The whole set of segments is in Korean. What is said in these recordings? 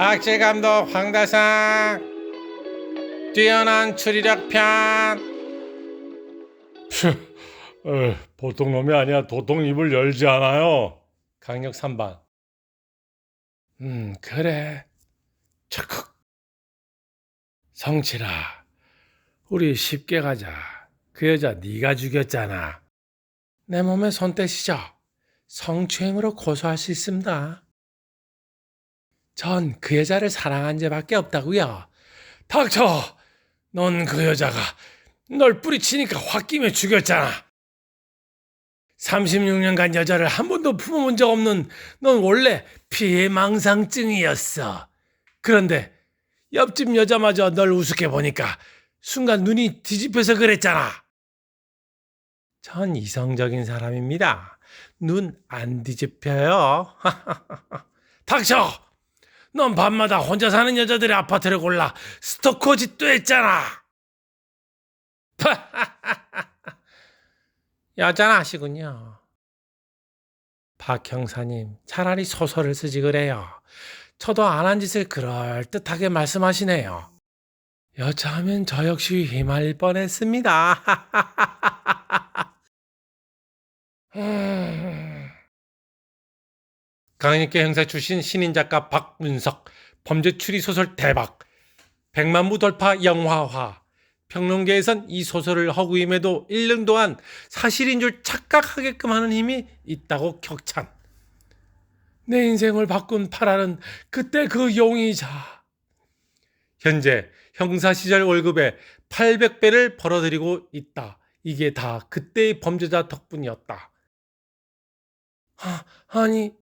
악질 감독 황다상. 뛰어난 추리력 편. 에, 보통 놈이 아니야. 도통 입을 열지 않아요. 강력 3반 음 그래. 착흑 성칠아 우리 쉽게 가자. 그 여자 네가 죽였잖아. 내 몸에 손 떼시죠. 성추행으로 고소할 수 있습니다 전 그 여자를 사랑한 죄밖에 없다고요 닥쳐 넌 그 여자가 널 뿌리치니까 홧김에 죽였잖아 36년간 여자를 한 번도 품어본 적 없는 넌 원래 피해망상증이었어. 그런데 옆집 여자마저 널 우습게 보니까 순간 눈이 뒤집혀서 그랬잖아. 전 이성적인 사람입니다. 눈 안 뒤집혀요. 닥쳐! 넌 밤마다 혼자 사는 여자들의 아파트를 골라 스토커 짓도 했잖아. 여전하시군요. 박 형사님, 차라리 소설을 쓰지 그래요. 저도 안 한 짓을 그럴듯하게 말씀하시네요. 여차하면 저 역시 휘말릴 뻔했습니다. 음. 강력계 형사 출신 신인 작가 박문석, 범죄 추리 소설 대박, 백만부 돌파 영화화, 평론계에선 이 소설을 허구임에도 1년 동안 사실인 줄 착각하게끔 하는 힘이 있다고 격찬. 내 인생을 바꾼 파라는 그때 그 용의자. 현재 형사 시절 월급의 800배를 벌어들이고 있다. 이게 다 그때의 범죄자 덕분이었다. 아, 아니,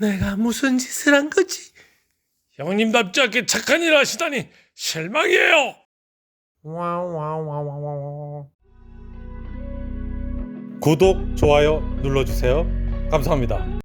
내가 무슨 짓을 한 거지? 형님답지 않게 착한 일을 하시다니 실망이에요. 구독, 좋아요 눌러주세요. 감사합니다.